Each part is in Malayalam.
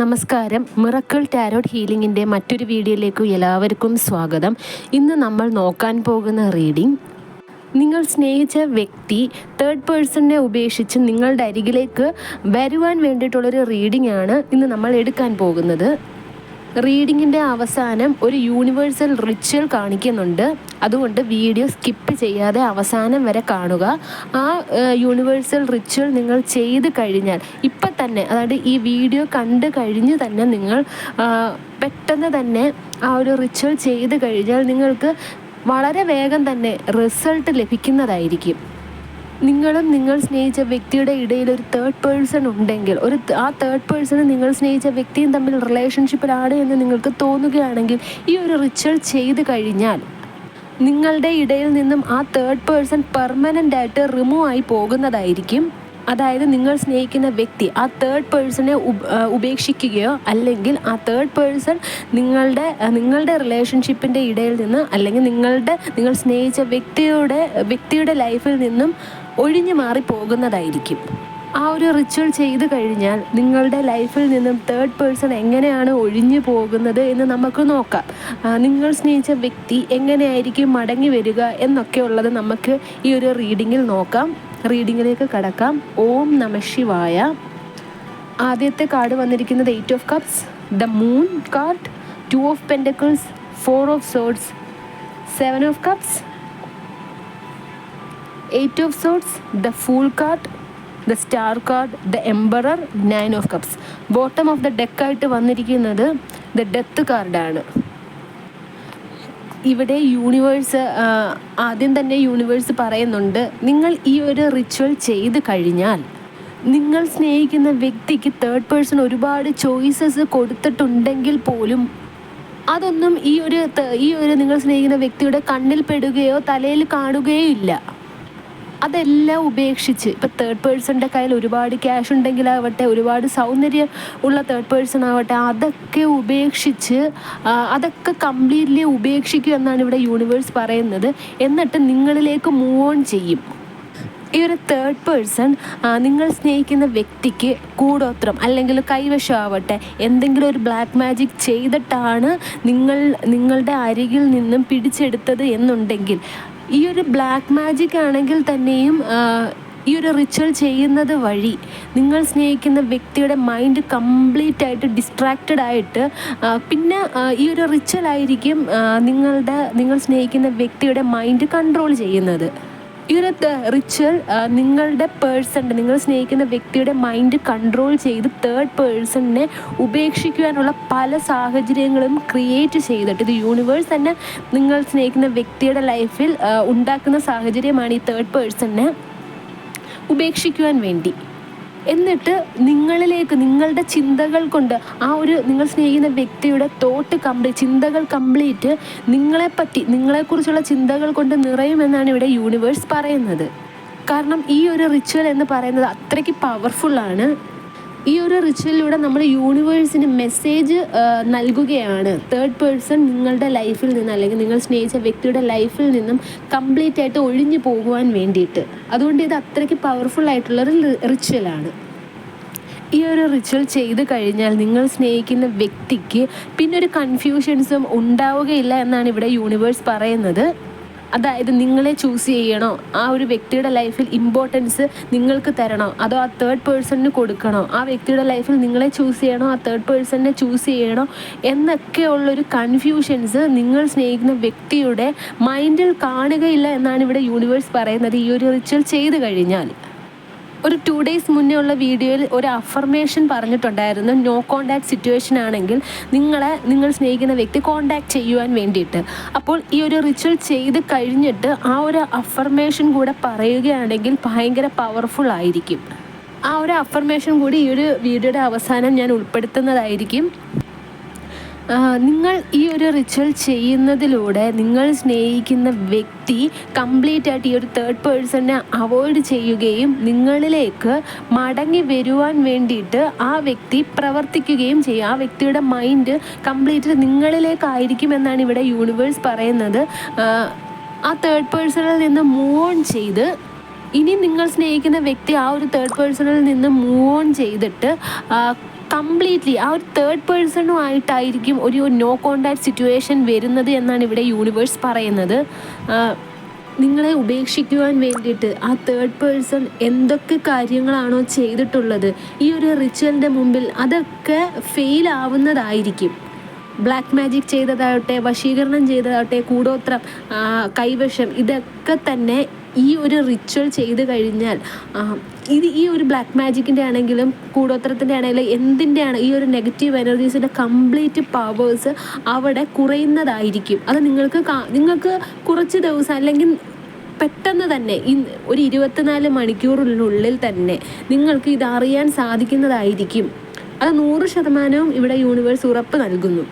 നമസ്കാരം. മിറക്കിൾ ടാരോട്ട് ഹീലിംഗിന്റെ മറ്റൊരു വീഡിയോയിലേക്ക് എല്ലാവർക്കും സ്വാഗതം. ഇന്ന് നമ്മൾ നോക്കാൻ പോകുന്ന റീഡിംഗ് നിങ്ങൾ സ്നേഹിച്ച വ്യക്തി തേർഡ് പേഴ്സണിനെ ഉപേക്ഷിച്ച് നിങ്ങളുടെ അരികിലേക്ക് വരുവാൻ വേണ്ടിയിട്ടുള്ളൊരു റീഡിംഗ് ആണ് ഇന്ന് നമ്മൾ എടുക്കാൻ പോകുന്നത്. റീഡിങ്ങിന്റെ അവസാനം ഒരു യൂണിവേഴ്സൽ റിച്വൽ കാണിക്കുന്നുണ്ട്. അതുകൊണ്ട് വീഡിയോ സ്കിപ്പ് ചെയ്യാതെ അവസാനം വരെ കാണുക. ആ യൂണിവേഴ്സൽ റിച്വൽ നിങ്ങൾ ചെയ്ത് കഴിഞ്ഞാൽ ഇപ്പം തന്നെ അതായത് ഈ വീഡിയോ കണ്ട് കഴിഞ്ഞ് തന്നെ നിങ്ങൾ പെട്ടെന്ന് തന്നെ ആ ഒരു റിച്വൽ ചെയ്ത് കഴിഞ്ഞാൽ നിങ്ങൾക്ക് വളരെ വേഗം തന്നെ റിസൾട്ട് ലഭിക്കുന്നതായിരിക്കും. നിങ്ങളും നിങ്ങൾ സ്നേഹിച്ച വ്യക്തിയുടെ ഇടയിൽ ഒരു തേർഡ് പേഴ്സൺ ഉണ്ടെങ്കിൽ ഒരു ആ തേർഡ് പേഴ്സൺ നിങ്ങൾ സ്നേഹിച്ച വ്യക്തിയും തമ്മിൽ റിലേഷൻഷിപ്പിലാണ് എന്ന് നിങ്ങൾക്ക് തോന്നുകയാണെങ്കിൽ ഈ ഒരു റിച്വൽ ചെയ്ത് കഴിഞ്ഞാൽ നിങ്ങളുടെ ഇടയിൽ നിന്നും ആ തേർഡ് പേഴ്സൺ പെർമനന്റ് ആയിട്ട് റിമൂവ് ആയി പോകുന്നതായിരിക്കും. അതായത് നിങ്ങൾ സ്നേഹിക്കുന്ന വ്യക്തി ആ തേർഡ് പേഴ്സണെ ഉപേക്ഷിക്കുകയോ അല്ലെങ്കിൽ ആ തേർഡ് പേഴ്സൺ നിങ്ങളുടെ നിങ്ങളുടെ റിലേഷൻഷിപ്പിന്റെ ഇടയിൽ നിന്ന് അല്ലെങ്കിൽ നിങ്ങളുടെ നിങ്ങൾ സ്നേഹിച്ച വ്യക്തിയുടെ വ്യക്തിയുടെ ലൈഫിൽ നിന്നും ഒഴിഞ്ഞു മാറി പോകുന്നതായിരിക്കും ആ ഒരു റിച്വൽ ചെയ്ത് കഴിഞ്ഞാൽ നിങ്ങളുടെ ലൈഫിൽ നിന്നും തേർഡ് പേഴ്സൺ എങ്ങനെയാണ് ഒഴിഞ്ഞു പോകുന്നത് എന്ന് നമുക്ക് നോക്കാം. നിങ്ങൾ സ്നേഹിച്ച വ്യക്തി എങ്ങനെയായിരിക്കും മടങ്ങി വരിക എന്നൊക്കെ ഉള്ളത് നമുക്ക് ഈ ഒരു റീഡിങ്ങിൽ നോക്കാം. റീഡിങ്ങിലേക്ക് കടക്കാം. ഓം നമ ശിവായ. ആദ്യത്തെ കാർഡ് വന്നിരിക്കുന്നത് eight of cups the moon card two of pentacles four of swords seven of cups eight of swords the fool card the star card the emperor nine of cups bottom of the ഡെക്കായിട്ട് വന്നിരിക്കുന്നത് ദ ഡെത്ത് കാർഡാണ് ഇവിടെ യൂണിവേഴ്സ് ആദ്യം തന്നെ യൂണിവേഴ്സ് പറയുന്നുണ്ട് നിങ്ങൾ ഈ ഒരു റിച്വൽ ചെയ്ത് കഴിഞ്ഞാൽ നിങ്ങൾ സ്നേഹിക്കുന്ന വ്യക്തിക്ക് തേർഡ് പേഴ്സൺ ഒരുപാട് ചോയ്സസ് കൊടുത്തിട്ടുണ്ടെങ്കിൽ പോലും അതൊന്നും ഈ ഒരു ഈ ഒരു നിങ്ങൾ സ്നേഹിക്കുന്ന വ്യക്തിയുടെ കണ്ണിൽ പെടുകയോ തലയിൽ കാണുകയോ ഇല്ല. അതെല്ലാം ഉപേക്ഷിച്ച്. ഇപ്പം തേർഡ് പേഴ്സണിന്റെ കയ്യിൽ ഒരുപാട് ക്യാഷ് ഉണ്ടെങ്കിലാവട്ടെ ഒരുപാട് സൗന്ദര്യം ഉള്ള തേർഡ് പേഴ്സൺ ആവട്ടെ അതൊക്കെ ഉപേക്ഷിച്ച് അതൊക്കെ കംപ്ലീറ്റ്ലി ഉപേക്ഷിക്കും എന്നാണ് ഇവിടെ യൂണിവേഴ്സ് പറയുന്നത്. എന്നിട്ട് നിങ്ങളിലേക്ക് മൂവ് ഓൺ ചെയ്യും. ഈ ഒരു തേർഡ് പേഴ്സൺ നിങ്ങൾ സ്നേഹിക്കുന്ന വ്യക്തിക്ക് കൂടോത്രം അല്ലെങ്കിൽ കൈവശമാവട്ടെ എന്തെങ്കിലും ഒരു ബ്ലാക്ക് മാജിക് ചെയ്തിട്ടാണ് നിങ്ങൾ നിങ്ങളുടെ അരികിൽ നിന്നും പിടിച്ചെടുത്തത് എന്നുണ്ടെങ്കിൽ ഈ ഒരു ബ്ലാക്ക് മാജിക് ആണെങ്കിൽ തന്നെയും ഈ ഒരു റിച്വൽ ചെയ്യുന്നത് വഴി നിങ്ങൾ സ്നേഹിക്കുന്ന വ്യക്തിയുടെ മൈൻഡ് കംപ്ലീറ്റ് ആയിട്ട് ഡിസ്ട്രാക്റ്റഡ് ആയിട്ട് പിന്നെ ഈ ഒരു റിച്വൽ ആയിരിക്കും നിങ്ങളുടെ നിങ്ങൾ സ്നേഹിക്കുന്ന വ്യക്തിയുടെ മൈൻഡ് കൺട്രോൾ ചെയ്യുന്നത്. ഈ ഒരു നിങ്ങളുടെ പേഴ്സൺ നിങ്ങൾ സ്നേഹിക്കുന്ന വ്യക്തിയുടെ മൈൻഡ് കൺട്രോൾ ചെയ്ത് തേർഡ് പേഴ്സണിനെ ഉപേക്ഷിക്കുവാനുള്ള പല സാഹചര്യങ്ങളും ക്രിയേറ്റ് ചെയ്തിട്ട് ഇത് യൂണിവേഴ്സ് തന്നെ നിങ്ങൾ സ്നേഹിക്കുന്ന വ്യക്തിയുടെ ലൈഫിൽ ഉണ്ടാക്കുന്ന സാഹചര്യമാണ് ഈ തേർഡ് പേഴ്സണിനെ ഉപേക്ഷിക്കുവാൻ വേണ്ടി. എന്നിട്ട് നിങ്ങളിലേക്ക് നിങ്ങളുടെ ചിന്തകൾ കൊണ്ട് ആ ഒരു നിങ്ങൾ സ്നേഹിക്കുന്ന വ്യക്തിയുടെ തോട്ട് കംപ്ലീറ്റ് ചിന്തകൾ കംപ്ലീറ്റ് നിങ്ങളെപ്പറ്റി നിങ്ങളെക്കുറിച്ചുള്ള ചിന്തകൾ കൊണ്ട് നിറയുമെന്നാണ് ഇവിടെ യൂണിവേഴ്സ് പറയുന്നത്. കാരണം ഈ ഒരു റിച്വൽ എന്ന് പറയുന്നത് അത്രയ്ക്ക് പവർഫുള്ളാണ് ഈ ഒരു റിച്വലിലൂടെ നമ്മൾ യൂണിവേഴ്സിന് മെസ്സേജ് നൽകുകയാണ്. തേർഡ് പേഴ്സൺ നിങ്ങളുടെ ലൈഫിൽ നിന്ന് അല്ലെങ്കിൽ നിങ്ങൾ സ്നേഹിച്ച വ്യക്തിയുടെ ലൈഫിൽ നിന്നും കംപ്ലീറ്റ് ആയിട്ട് ഒഴിഞ്ഞു പോകുവാൻ വേണ്ടിയിട്ട്. അതുകൊണ്ട് ഇത് അത്രയ്ക്ക് പവർഫുൾ ആയിട്ടുള്ളൊരു റിച്വലാണ് ഈ ഒരു റിച്വൽ ചെയ്ത് കഴിഞ്ഞാൽ നിങ്ങൾ സ്നേഹിക്കുന്ന വ്യക്തിക്ക് പിന്നെ ഒരു കൺഫ്യൂഷൻസും ഉണ്ടാവുകയില്ല എന്നാണ് ഇവിടെ യൂണിവേഴ്സ് പറയുന്നത്. അതായത് നിങ്ങളെ ചൂസ് ചെയ്യണോ? ആ ഒരു വ്യക്തിയുടെ ലൈഫിൽ ഇമ്പോർട്ടൻസ് നിങ്ങൾക്ക് തരണോ? അതോ ആ തേർഡ് പേഴ്സണിന് കൊടുക്കണോ? ആ വ്യക്തിയുടെ ലൈഫിൽ നിങ്ങളെ ചൂസ് ചെയ്യണോ? ആ തേർഡ് പേഴ്സണിനെ ചൂസ് ചെയ്യണോ? എന്നൊക്കെയുള്ളൊരു കൺഫ്യൂഷൻസ് നിങ്ങൾ സ്നേഹിക്കുന്ന വ്യക്തിയുടെ മൈൻഡിൽ കാണുകയില്ല എന്നാണ് ഇവിടെ യൂണിവേഴ്സ് പറയുന്നത്. ഈ ഒരു റിച്വൽ ചെയ്ത് കഴിഞ്ഞാൽ ഒരു ടു ഡേയ്സ് മുന്നേ ഉള്ള വീഡിയോയിൽ ഒരു അഫർമേഷൻ പറഞ്ഞിട്ടുണ്ടായിരുന്നു. നോ കോണ്ടാക്ട് സിറ്റുവേഷൻ ആണെങ്കിൽ നിങ്ങളെ നിങ്ങൾ സ്നേഹിക്കുന്ന വ്യക്തി കോണ്ടാക്ട് ചെയ്യുവാൻ വേണ്ടിയിട്ട്. അപ്പോൾ ഈ ഒരു റിച്വൽ ചെയ്ത് കഴിഞ്ഞിട്ട് ആ ഒരു അഫർമേഷൻ കൂടെ പറയുകയാണെങ്കിൽ ഭയങ്കര പവർഫുൾ ആയിരിക്കും. ആ ഒരു അഫർമേഷൻ കൂടി ഈ ഒരു വീഡിയോയുടെ അവസാനം ഞാൻ ഉൾപ്പെടുത്തുന്നതായിരിക്കും. നിങ്ങൾ ഈ ഒരു റിച്വൽ ചെയ്യുന്നതിലൂടെ നിങ്ങൾ സ്നേഹിക്കുന്ന വ്യക്തി കംപ്ലീറ്റ് ആയിട്ട് ഈ ഒരു തേർഡ് പേഴ്സണിനെ അവോയ്ഡ് ചെയ്യുകയും നിങ്ങളിലേക്ക് മടങ്ങി വരുവാൻ വേണ്ടിയിട്ട് ആ വ്യക്തി പ്രവർത്തിക്കുകയും ചെയ്യും. ആ വ്യക്തിയുടെ മൈൻഡ് കംപ്ലീറ്റ് നിങ്ങളിലേക്കായിരിക്കും എന്നാണ് ഇവിടെ യൂണിവേഴ്സ് പറയുന്നത്. ആ, തേർഡ് പേഴ്സണിൽ നിന്ന് മൂവ് ഓൺ ചെയ്ത് ഇനി നിങ്ങൾ സ്നേഹിക്കുന്ന വ്യക്തി ആ ഒരു തേർഡ് പേഴ്സണിൽ നിന്ന് മൂവ് ഓൺ ചെയ്തിട്ട് കംപ്ലീറ്റ്ലി ആ ഒരു തേർഡ് പേഴ്സണുമായിട്ടായിരിക്കും ഒരു നോ കോണ്ടാക്ട് സിറ്റുവേഷൻ വരുന്നത് എന്നാണ് ഇവിടെ യൂണിവേഴ്സ് പറയുന്നത്. നിങ്ങളെ ഉപേക്ഷിക്കുവാൻ വേണ്ടിയിട്ട് ആ തേർഡ് പേഴ്സൺ എന്തൊക്കെ കാര്യങ്ങളാണോ ചെയ്തിട്ടുള്ളത് ഈ ഒരു റിച്വലിന്റെ മുമ്പിൽ അതൊക്കെ ഫെയിൽ ആവുന്നതായിരിക്കും. ബ്ലാക്ക് മാജിക് ചെയ്തതാവട്ടെ വശീകരണം ചെയ്തതാവട്ടെ കൂടോത്രം കൈവശം ഇതൊക്കെ തന്നെ ഈ ഒരു റിച്വൽ ചെയ്ത് കഴിഞ്ഞാൽ ഇത് ഈ ഒരു ബ്ലാക്ക് മാജിക്കിന്റെ ആണെങ്കിലും കൂടോത്രത്തിന്റെ ആണെങ്കിലും എന്തിന്റെ ആണ് ഈ ഒരു നെഗറ്റീവ് എനർജീസിന്റെ കംപ്ലീറ്റ് പവേഴ്സ് അവിടെ കുറയുന്നതായിരിക്കും. അത് നിങ്ങൾക്ക് നിങ്ങൾക്ക് കുറച്ച് ദിവസം അല്ലെങ്കിൽ പെട്ടെന്ന് തന്നെ ഈ ഒരു ഇരുപത്തിനാല് മണിക്കൂറിനുള്ളിൽ തന്നെ നിങ്ങൾക്ക് ഇതറിയാൻ സാധിക്കുന്നതായിരിക്കും. അത് നൂറ് ശതമാനവും ഇവിടെ യൂണിവേഴ്സ് ഉറപ്പ് നൽകുന്നു.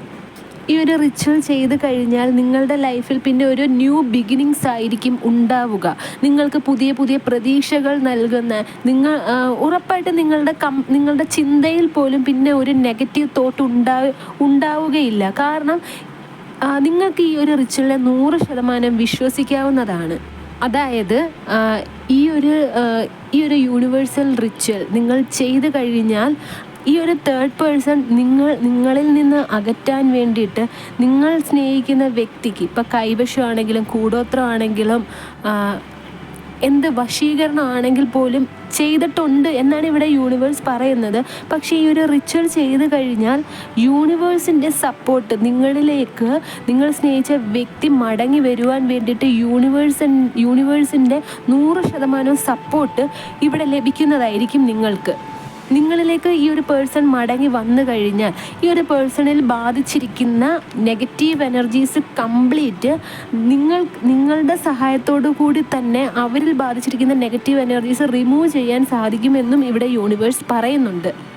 ഈ ഒരു റിച്വൽ ചെയ്ത് കഴിഞ്ഞാൽ നിങ്ങളുടെ ലൈഫിൽ പിന്നെ ഒരു ന്യൂ ബിഗിനിങ്സ് ആയിരിക്കും ഉണ്ടാവുക. നിങ്ങൾക്ക് പുതിയ പുതിയ പ്രതീക്ഷകൾ നൽകുന്ന നിങ്ങൾ ഉറപ്പായിട്ട് നിങ്ങളുടെ കം നിങ്ങളുടെ ചിന്തയിൽ പോലും പിന്നെ ഒരു നെഗറ്റീവ് തോട്ട് ഉണ്ടാ ഉണ്ടാവുകയില്ല. കാരണം നിങ്ങൾക്ക് ഈ ഒരു റിച്വലിനെ നൂറ് ശതമാനം വിശ്വസിക്കാവുന്നതാണ്. അതായത് ഈ ഒരു ഈ ഒരു യൂണിവേഴ്സൽ റിച്വൽ നിങ്ങൾ ചെയ്തു കഴിഞ്ഞാൽ ഈ ഒരു തേർഡ് പേഴ്സൺ നിങ്ങൾ നിങ്ങളിൽ നിന്ന് അകറ്റാൻ വേണ്ടിയിട്ട് നിങ്ങൾ സ്നേഹിക്കുന്ന വ്യക്തിക്ക് ഇപ്പം കൈവശമാണെങ്കിലും കൂടോത്രമാണെങ്കിലും എന്ത് വശീകരണമാണെങ്കിൽ പോലും ചെയ്തിട്ടുണ്ട് എന്നാണ് ഇവിടെ യൂണിവേഴ്സ് പറയുന്നത്. പക്ഷേ ഈ ഒരു റിച്വൽ ചെയ്ത് കഴിഞ്ഞാൽ യൂണിവേഴ്സിന്റെ സപ്പോർട്ട് നിങ്ങളിലേക്ക് നിങ്ങൾ സ്നേഹിച്ച വ്യക്തി മടങ്ങി വരുവാൻ വേണ്ടിയിട്ട് യൂണിവേഴ്സ് യൂണിവേഴ്സിന്റെ നൂറ് ശതമാനം സപ്പോർട്ട് ഇവിടെ ലഭിക്കുന്നതായിരിക്കും നിങ്ങൾക്ക്. നിങ്ങളിലേക്ക് ഈ ഒരു പേഴ്സൺ മടങ്ങി വന്നു കഴിഞ്ഞാൽ ഈ ഒരു പേഴ്സണിൽ ബാധിച്ചിരിക്കുന്ന നെഗറ്റീവ് എനർജീസ് കംപ്ലീറ്റ് നിങ്ങൾ നിങ്ങളുടെ സഹായത്തോടു കൂടി തന്നെ അവരിൽ ബാധിച്ചിരിക്കുന്ന നെഗറ്റീവ് എനർജീസ് റിമൂവ് ചെയ്യാൻ സാധിക്കുമെന്നും ഇവിടെ യൂണിവേഴ്സ് പറയുന്നുണ്ട്.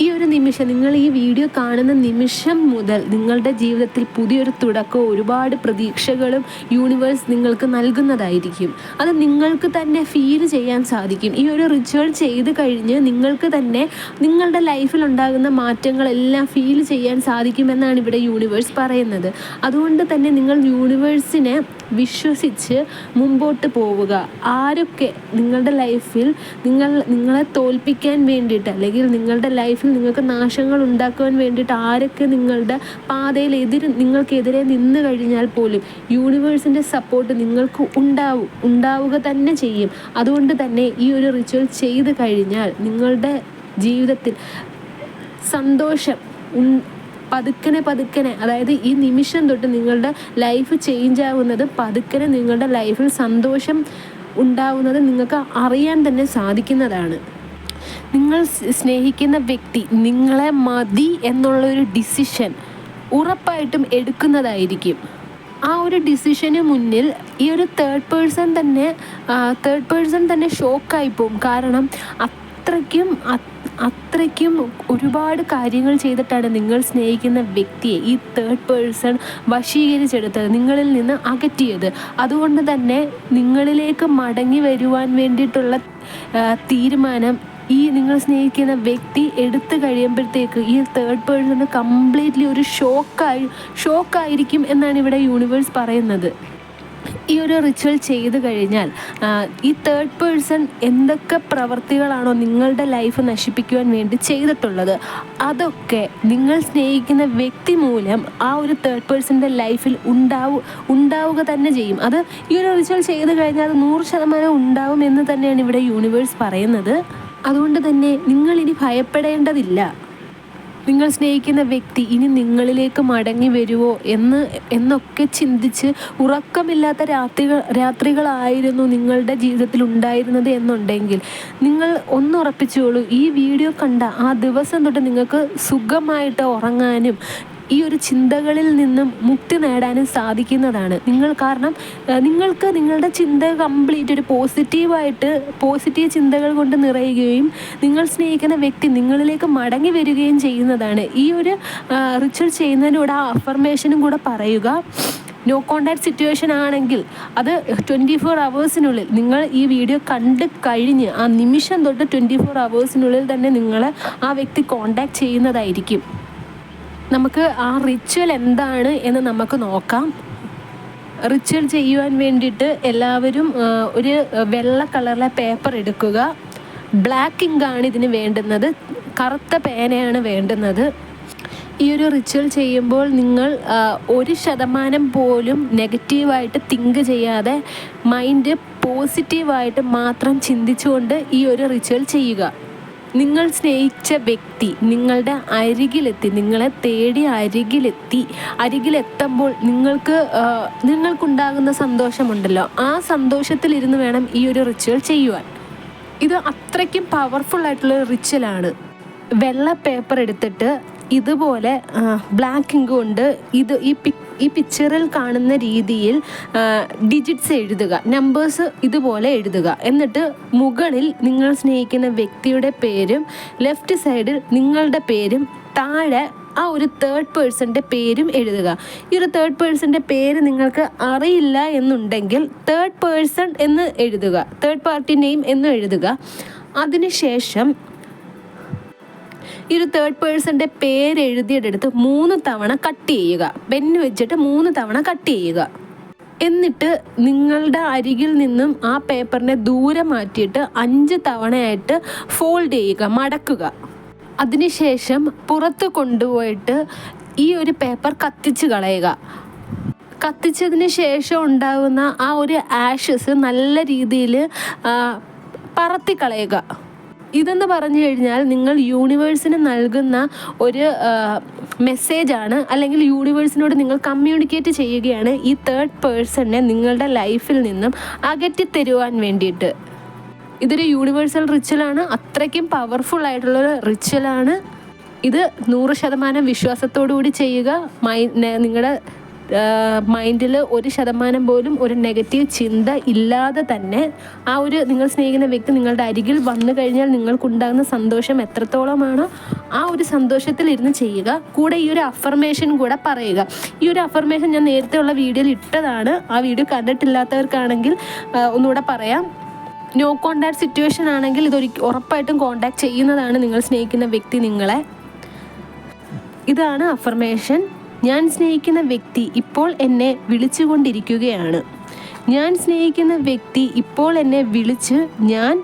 ഈ ഒരു നിമിഷം നിങ്ങൾ ഈ വീഡിയോ കാണുന്ന നിമിഷം മുതൽ നിങ്ങളുടെ ജീവിതത്തിൽ പുതിയൊരു തുടക്കവും ഒരുപാട് പ്രതീക്ഷകളും യൂണിവേഴ്സ് നിങ്ങൾക്ക് നൽകുന്നതായിരിക്കും. അത് നിങ്ങൾക്ക് തന്നെ ഫീൽ ചെയ്യാൻ സാധിക്കും. ഈ ഒരു റിച്വൽ ചെയ്ത് കഴിഞ്ഞ് നിങ്ങൾക്ക് തന്നെ നിങ്ങളുടെ ലൈഫിൽ ഉണ്ടാകുന്ന മാറ്റങ്ങളെല്ലാം ഫീൽ ചെയ്യാൻ സാധിക്കുമെന്നാണ് ഇവിടെ യൂണിവേഴ്സ് പറയുന്നത്. അതുകൊണ്ട് തന്നെ നിങ്ങൾ യൂണിവേഴ്സിനെ വിശ്വസിച്ച് മുമ്പോട്ട് പോവുക. ആരൊക്കെ നിങ്ങളുടെ ലൈഫിൽ നിങ്ങൾ നിങ്ങളെ തോൽപ്പിക്കാൻ വേണ്ടിയിട്ട് അല്ലെങ്കിൽ നിങ്ങളുടെ ലൈഫിൽ നിങ്ങൾക്ക് നാശങ്ങൾ ഉണ്ടാക്കുവാൻ വേണ്ടിയിട്ട് ആരൊക്കെ നിങ്ങളുടെ പാതയിൽ എതിര് നിങ്ങൾക്കെതിരെ നിന്ന് കഴിഞ്ഞാൽ പോലും യൂണിവേഴ്സിന്റെ സപ്പോർട്ട് നിങ്ങൾക്ക് ഉണ്ടാവും ഉണ്ടാവുക തന്നെ ചെയ്യും. അതുകൊണ്ട് തന്നെ ഈ ഒരു റിച്വൽ ചെയ്ത് കഴിഞ്ഞാൽ നിങ്ങളുടെ ജീവിതത്തിൽ സന്തോഷം പതുക്കനെ പതുക്കനെ അതായത് ഈ നിമിഷം തൊട്ട് നിങ്ങളുടെ ലൈഫ് ചേഞ്ച് ആവുന്നത് പതുക്കനെ നിങ്ങളുടെ ലൈഫിൽ സന്തോഷം ഉണ്ടാവുന്നത് നിങ്ങൾക്ക് അറിയാൻ തന്നെ സാധിക്കുന്നതാണ്. നിങ്ങൾ സ്നേഹിക്കുന്ന വ്യക്തി നിങ്ങളെ മതി എന്നുള്ളൊരു ഡിസിഷൻ ഉറപ്പായിട്ടും എടുക്കുന്നതായിരിക്കും. ആ ഒരു ഡിസിഷന് മുന്നിൽ ഈ ഒരു തേർഡ് പേഴ്സൺ തന്നെ തേർഡ് പേഴ്സൺ തന്നെ ഷോക്കായി പോകും കാരണം അത്രയ്ക്കും അത്- അത്രയ്ക്കും ഒരുപാട് കാര്യങ്ങൾ ചെയ്തിട്ടാണ് നിങ്ങൾ സ്നേഹിക്കുന്ന വ്യക്തിയെ ഈ തേർഡ് പേഴ്സൺ വശീകരിച്ചെടുത്തത് നിങ്ങളിൽ നിന്ന് അകറ്റിയത്. അതുകൊണ്ട് തന്നെ നിങ്ങളിലേക്ക് മടങ്ങി വരുവാൻ വേണ്ടിയിട്ടുള്ള തീരുമാനം ഈ നിങ്ങൾ സ്നേഹിക്കുന്ന വ്യക്തി എടുത്തു കഴിയുമ്പോഴത്തേക്ക് ഈ തേർഡ് പേഴ്സൺ കംപ്ലീറ്റ്ലി ഒരു ഷോക്കായി ഷോക്കായിരിക്കും എന്നാണ് ഇവിടെ യൂണിവേഴ്സ് പറയുന്നത്. ഈ ഒരു റിച്വൽ ചെയ്തു കഴിഞ്ഞാൽ ഈ തേർഡ് പേഴ്സൺ എന്തൊക്കെ പ്രവർത്തികളാണോ നിങ്ങളുടെ ലൈഫ് നശിപ്പിക്കുവാൻ വേണ്ടി ചെയ്തിട്ടുള്ളത് അതൊക്കെ നിങ്ങൾ സ്നേഹിക്കുന്ന വ്യക്തി മൂലം ആ ഒരു തേർഡ് പേഴ്സന്റെ ലൈഫിൽ ഉണ്ടാവു ഉണ്ടാവുക തന്നെ ചെയ്യും. അത് ഈ ഒരു റിച്വൽ ചെയ്തു കഴിഞ്ഞാൽ അത് നൂറ് ശതമാനം ഉണ്ടാവും എന്ന് തന്നെയാണ് ഇവിടെ യൂണിവേഴ്സ് പറയുന്നത്. അതുകൊണ്ട് തന്നെ നിങ്ങൾ ഇനി ഭയപ്പെടേണ്ടതില്ല. നിങ്ങൾ സ്നേഹിക്കുന്ന വ്യക്തി ഇനി നിങ്ങളിലേക്ക് മടങ്ങി വരുമോ എന്ന് എന്നൊക്കെ ചിന്തിച്ച് ഉറക്കമില്ലാത്ത രാത്രികൾ രാത്രികളായിരുന്നു നിങ്ങളുടെ ജീവിതത്തിൽ ഉണ്ടായിരുന്നത് എന്നുണ്ടെങ്കിൽ നിങ്ങൾ ഒന്ന് ഉറപ്പിച്ചോളൂ ഈ വീഡിയോ കണ്ട ആ ദിവസം തൊട്ട് നിങ്ങൾക്ക് സുഖമായിട്ട് ഉറങ്ങാനും ഈ ഒരു ചിന്തകളിൽ നിന്നും മുക്തി നേടാനും സാധിക്കുന്നതാണ്. നിങ്ങൾ കാരണം നിങ്ങൾക്ക് നിങ്ങളുടെ ചിന്ത കംപ്ലീറ്റ് ഒരു പോസിറ്റീവായിട്ട് പോസിറ്റീവ് ചിന്തകൾ കൊണ്ട് നിറയുകയും നിങ്ങൾ സ്നേഹിക്കുന്ന വ്യക്തി നിങ്ങളിലേക്ക് മടങ്ങി വരികയും ചെയ്യുന്നതാണ്. ഈ ഒരു റിച്വൽ ചെയ്യുന്നതിലൂടെ ആ അഫർമേഷനും കൂടെ പറയുക. നോ കോണ്ടാക്ട് സിറ്റുവേഷൻ ആണെങ്കിൽ അത് ട്വന്റി ഫോർ അവേഴ്സിനുള്ളിൽ നിങ്ങൾ ഈ വീഡിയോ കണ്ട് കഴിഞ്ഞ് ആ നിമിഷം തൊട്ട് ട്വന്റി ഫോർ അവേഴ്സിനുള്ളിൽ തന്നെ നിങ്ങളെ ആ വ്യക്തി കോണ്ടാക്ട് ചെയ്യുന്നതായിരിക്കും. നമുക്ക് ആ റിച്വൽ എന്താണ് എന്ന് നമുക്ക് നോക്കാം. റിച്വൽ ചെയ്യുവാൻ വേണ്ടിയിട്ട് എല്ലാവരും ഒരു വെള്ള കളറിലെ പേപ്പർ എടുക്കുക. ബ്ലാക്ക് ഇങ്കാണ് ഇതിന് വേണ്ടുന്നത്. കറുത്ത പേനയാണ് വേണ്ടുന്നത്. ഈ ഒരു റിച്വൽ ചെയ്യുമ്പോൾ നിങ്ങൾ ഒരു ശതമാനം പോലും നെഗറ്റീവായിട്ട് തിങ്ക് ചെയ്യാതെ മൈൻഡ് പോസിറ്റീവായിട്ട് മാത്രം ചിന്തിച്ചുകൊണ്ട് ഈ ഒരു റിച്വൽ ചെയ്യുക. നിങ്ങൾ സ്നേഹിച്ച വ്യക്തി നിങ്ങളുടെ അരികിലെത്തി നിങ്ങളെ തേടി അരികിലെത്തി അരികിലെത്തുമ്പോൾ നിങ്ങൾക്ക് നിങ്ങൾക്കുണ്ടാകുന്ന സന്തോഷമുണ്ടല്ലോ. ആ സന്തോഷത്തിലിരുന്ന് വേണം ഈ ഒരു റിച്വൽ ചെയ്യുവാൻ. ഇത് അത്രയ്ക്കും പവർഫുൾ ആയിട്ടുള്ള റിച്വലാണ് വെള്ള പേപ്പർ എടുത്തിട്ട് ഇതുപോലെ ബ്ലാക്ക് ഇങ്ക് കൊണ്ട് ഇത് ഈ പിക് ഈ പിക്ചറിൽ കാണുന്ന രീതിയിൽ ഡിജിറ്റ്സ് എഴുതുക നമ്പേഴ്സ് ഇതുപോലെ എഴുതുക. എന്നിട്ട് മുകളിൽ നിങ്ങൾ സ്നേഹിക്കുന്ന വ്യക്തിയുടെ പേരും ലെഫ്റ്റ് സൈഡിൽ നിങ്ങളുടെ പേരും താഴെ ആ ഒരു തേർഡ് പേഴ്സന്റെ പേരും എഴുതുക. ഈ ഒരു തേർഡ് പേഴ്സന്റെ പേര് നിങ്ങൾക്ക് അറിയില്ല എന്നുണ്ടെങ്കിൽ തേർഡ് പേഴ്സൺ എന്ന് എഴുതുക. തേർഡ് പാർട്ടി നെയിം എന്ന് എഴുതുക. അതിനുശേഷം ഈ ഒരു തേർഡ് പേഴ്സന്റെ പേര് എഴുതിയെടുത്ത് മൂന്ന് തവണ കട്ട് ചെയ്യുക. പെന്ന് വെച്ചിട്ട് മൂന്ന് തവണ കട്ട് ചെയ്യുക. എന്നിട്ട് നിങ്ങളുടെ അരികിൽ നിന്നും ആ പേപ്പറിനെ ദൂരെ മാറ്റിയിട്ട് അഞ്ച് തവണയായിട്ട് ഫോൾഡ് ചെയ്യുക മടക്കുക. അതിനുശേഷം പുറത്ത് കൊണ്ടുപോയിട്ട് ഈ ഒരു പേപ്പർ കത്തിച്ച് കളയുക. കത്തിച്ചതിന് ശേഷം ഉണ്ടാകുന്ന ആ ഒരു ആഷസ് നല്ല രീതിയിൽ പറത്തി കളയുക. ഇതെന്ന് പറഞ്ഞു കഴിഞ്ഞാൽ നിങ്ങൾ യൂണിവേഴ്സിന് നൽകുന്ന ഒരു മെസ്സേജാണ് അല്ലെങ്കിൽ യൂണിവേഴ്സിനോട് നിങ്ങൾ കമ്മ്യൂണിക്കേറ്റ് ചെയ്യുകയാണ് ഈ തേർഡ് പേഴ്സണിനെ നിങ്ങളുടെ ലൈഫിൽ നിന്നും അകറ്റി തരുവാൻ വേണ്ടിയിട്ട്. ഇതൊരു യൂണിവേഴ്സൽ റിച്വലാണ് അത്രയ്ക്കും പവർഫുൾ ആയിട്ടുള്ളൊരു റിച്വലാണ് ഇത് നൂറ് ശതമാനം വിശ്വാസത്തോടു കൂടി ചെയ്യുക. മൈ നിങ്ങളുടെ മൈൻഡിൽ ഒരു ശതമാനം പോലും ഒരു നെഗറ്റീവ് ചിന്ത ഇല്ലാതെ തന്നെ ആ ഒരു നിങ്ങൾ സ്നേഹിക്കുന്ന വ്യക്തി നിങ്ങളുടെ അരികിൽ വന്നു കഴിഞ്ഞാൽ നിങ്ങൾക്കുണ്ടാകുന്ന സന്തോഷം എത്രത്തോളമാണോ ആ ഒരു സന്തോഷത്തിൽ ഇരുന്ന് ചെയ്യുക. കൂടെ ഈ ഒരു അഫർമേഷൻ കൂടെ പറയുക. ഈ ഒരു അഫർമേഷൻ ഞാൻ നേരത്തെ ഉള്ള വീഡിയോയിൽ ഇട്ടതാണ്. ആ വീഡിയോ കണ്ടിട്ടില്ലാത്തവർക്കാണെങ്കിൽ ഒന്നുകൂടെ പറയാം. നോ കോണ്ടാക്ട് സിറ്റുവേഷൻ ആണെങ്കിൽ ഇതൊരു ഉറപ്പായിട്ടും കോണ്ടാക്ട് ചെയ്യുന്നതാണ് നിങ്ങൾ സ്നേഹിക്കുന്ന വ്യക്തി നിങ്ങളെ. ഇതാണ് അഫർമേഷൻ ഞാൻ സ്നേഹിക്കുന്ന വ്യക്തി ഇപ്പോൾ എന്നെ വിളിച്ചുകൊണ്ടിരിക്കുകയാണ്. ഞാൻ സ്നേഹിക്കുന്ന വ്യക്തി ഇപ്പോൾ എന്നെ വിളിച്ച് ഞാൻ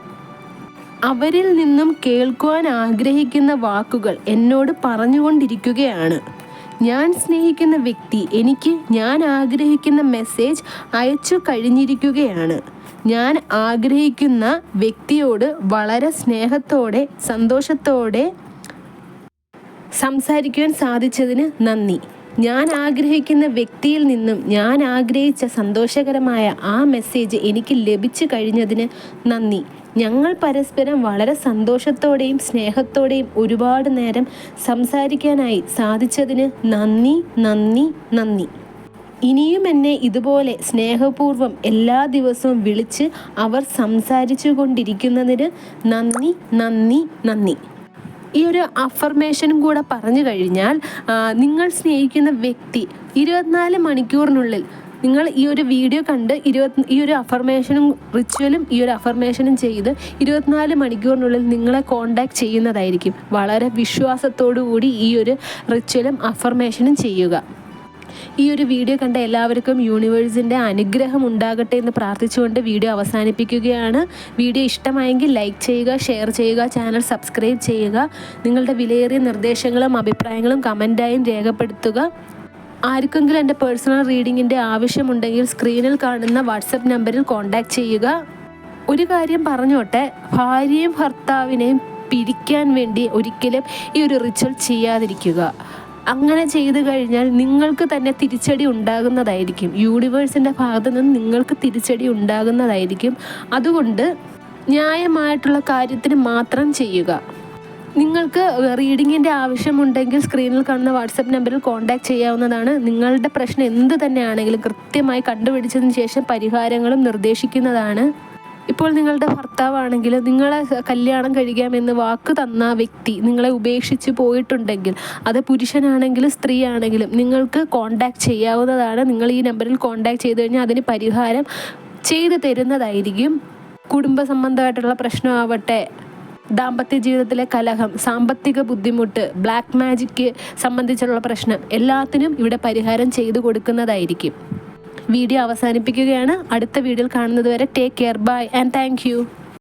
അവരിൽ നിന്നും കേൾക്കുവാൻ ആഗ്രഹിക്കുന്ന വാക്കുകൾ എന്നോട് പറഞ്ഞുകൊണ്ടിരിക്കുകയാണ്. ഞാൻ സ്നേഹിക്കുന്ന വ്യക്തി എനിക്ക് ഞാൻ ആഗ്രഹിക്കുന്ന മെസ്സേജ് അയച്ചു കഴിഞ്ഞിരിക്കുകയാണ്. ഞാൻ ആഗ്രഹിക്കുന്ന വ്യക്തിയോട് വളരെ സ്നേഹത്തോടെ സന്തോഷത്തോടെ സംസാരിക്കുവാൻ സാധിച്ചതിന് നന്ദി. ഞാൻ ആഗ്രഹിക്കുന്ന വ്യക്തിയിൽ നിന്നും ഞാൻ ആഗ്രഹിച്ച സന്തോഷകരമായ ആ മെസ്സേജ് എനിക്ക് ലഭിച്ചു കഴിഞ്ഞതിന് നന്ദി. ഞങ്ങൾ പരസ്പരം വളരെ സന്തോഷത്തോടെയും സ്നേഹത്തോടെയും ഒരുപാട് നേരം സംസാരിക്കാനായി സാധിച്ചതിന് നന്ദി നന്ദി നന്ദി. ഇനിയും എന്നെ ഇതുപോലെ സ്നേഹപൂർവം എല്ലാ ദിവസവും വിളിച്ച് അവർ സംസാരിച്ചു കൊണ്ടിരിക്കുന്നതിന് നന്ദി നന്ദി നന്ദി. ഈ ഒരു അഫർമേഷനും കൂടെ പറഞ്ഞു കഴിഞ്ഞാൽ നിങ്ങൾ സ്നേഹിക്കുന്ന വ്യക്തി ഇരുപത്തിനാല് മണിക്കൂറിനുള്ളിൽ നിങ്ങൾ ഈ ഒരു വീഡിയോ കണ്ട് ഇരുപത്തി ഈ ഒരു അഫർമേഷനും റിച്വലും ഈ ഒരു അഫർമേഷനും ചെയ്ത് ഇരുപത്തിനാല് മണിക്കൂറിനുള്ളിൽ നിങ്ങളെ കോണ്ടാക്ട് ചെയ്യുന്നതായിരിക്കും. വളരെ വിശ്വാസത്തോടു കൂടി ഈ ഒരു റിച്വലും അഫർമേഷനും ചെയ്യുക. ഈ ഒരു വീഡിയോ കണ്ട എല്ലാവർക്കും യൂണിവേഴ്സിന്റെ അനുഗ്രഹം ഉണ്ടാകട്ടെ എന്ന് പ്രാർത്ഥിച്ചുകൊണ്ട് വീഡിയോ അവസാനിപ്പിക്കുകയാണ്. വീഡിയോ ഇഷ്ടമായെങ്കിൽ ലൈക്ക് ചെയ്യുക ഷെയർ ചെയ്യുക ചാനൽ സബ്സ്ക്രൈബ് ചെയ്യുക. നിങ്ങളുടെ വിലയേറിയ നിർദ്ദേശങ്ങളും അഭിപ്രായങ്ങളും കമന്റായും രേഖപ്പെടുത്തുക. ആർക്കെങ്കിലും എന്റെ പേഴ്സണൽ റീഡിങ്ങിന്റെ ആവശ്യമുണ്ടെങ്കിൽ സ്ക്രീനിൽ കാണുന്ന വാട്സപ്പ് നമ്പറിൽ കോൺടാക്ട് ചെയ്യുക. ഒരു കാര്യം പറഞ്ഞോട്ടെ ഭാര്യയും ഭർത്താവിനെയും പിരിക്കാൻ വേണ്ടി ഒരിക്കലും ഈ ഒരു റിച്വൽ ചെയ്യാതിരിക്കുക. അങ്ങനെ ചെയ്തു കഴിഞ്ഞാൽ നിങ്ങൾക്ക് തന്നെ തിരിച്ചടി ഉണ്ടാകുന്നതായിരിക്കും. യൂണിവേഴ്സിന്റെ ഭാഗത്ത് നിന്ന് നിങ്ങൾക്ക് തിരിച്ചടി ഉണ്ടാകുന്നതായിരിക്കും. അതുകൊണ്ട് ന്യായമായിട്ടുള്ള കാര്യത്തിന് മാത്രം ചെയ്യുക. നിങ്ങൾക്ക് റീഡിങ്ങിന്റെ ആവശ്യമുണ്ടെങ്കിൽ സ്ക്രീനിൽ കാണുന്ന വാട്സപ്പ് നമ്പറിൽ കോൺടാക്ട് ചെയ്യാവുന്നതാണ്. നിങ്ങളുടെ പ്രശ്നം എന്ത് തന്നെയാണെങ്കിലും കൃത്യമായി കണ്ടുപിടിച്ചതിന് ശേഷം പരിഹാരങ്ങളും നിർദ്ദേശിക്കുന്നതാണ്. ഇപ്പോൾ നിങ്ങളുടെ ഭർത്താവാണെങ്കിൽ നിങ്ങളെ കല്യാണം കഴിക്കാമെന്ന് വാക്ക് തന്ന വ്യക്തി നിങ്ങളെ ഉപേക്ഷിച്ച് പോയിട്ടുണ്ടെങ്കിൽ അത് പുരുഷനാണെങ്കിലും സ്ത്രീ ആണെങ്കിലും നിങ്ങൾക്ക് കോൺടാക്ട് ചെയ്യാവുന്നതാണ്. നിങ്ങൾ ഈ നമ്പറിൽ കോൺടാക്ട് ചെയ്ത് കഴിഞ്ഞാൽ അതിന് പരിഹാരം ചെയ്തു തരുന്നതായിരിക്കും. കുടുംബ സംബന്ധമായിട്ടുള്ള പ്രശ്നമാവട്ടെ ദാമ്പത്യ ജീവിതത്തിലെ കലഹം സാമ്പത്തിക ബുദ്ധിമുട്ട് ബ്ലാക്ക് മാജിക്ക് സംബന്ധിച്ചുള്ള പ്രശ്നം എല്ലാത്തിനും ഇവിടെ പരിഹാരം ചെയ്തു കൊടുക്കുന്നതായിരിക്കും. വീഡിയോ അവസാനിപ്പിക്കുകയാണ്. അടുത്ത വീഡിയോയിൽ കാണുന്നത് വരെ take care bye and thank